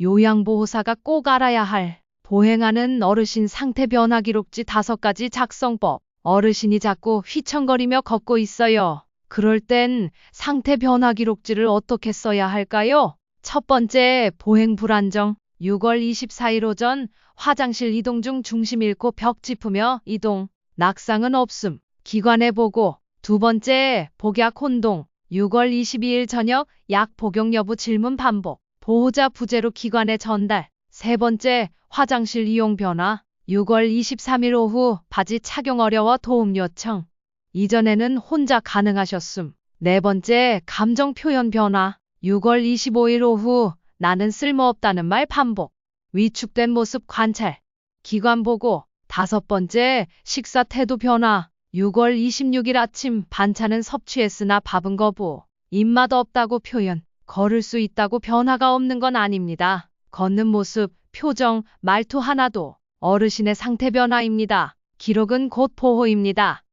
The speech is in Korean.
요양보호사가 꼭 알아야 할 보행하는 어르신 상태 변화 기록지 다섯 가지 작성법. 어르신이 자꾸 휘청거리며 걷고 있어요. 그럴 땐 상태 변화 기록지를 어떻게 써야 할까요? 첫 번째, 보행 불안정. 6월 24일 오전 화장실 이동 중 중심 잃고 벽 짚으며 이동. 낙상은 없음. 기관에 보고. 두 번째, 복약 혼동. 6월 22일 저녁 약 복용 여부 질문 반복. 보호자 부재로 기관에 전달. 세 번째, 화장실 이용 변화. 6월 23일 오후 바지 착용 어려워 도움 요청. 이전에는 혼자 가능하셨음. 네 번째, 감정 표현 변화. 6월 25일 오후 나는 쓸모없다는 말 반복. 위축된 모습 관찰. 기관 보고. 다섯 번째, 식사 태도 변화. 6월 26일 아침 반찬은 섭취했으나 밥은 거부. 입맛 없다고 표현. 걸을 수 있다고 변화가 없는 건 아닙니다. 걷는 모습, 표정, 말투 하나도 어르신의 상태 변화입니다. 기록은 곧 보호입니다.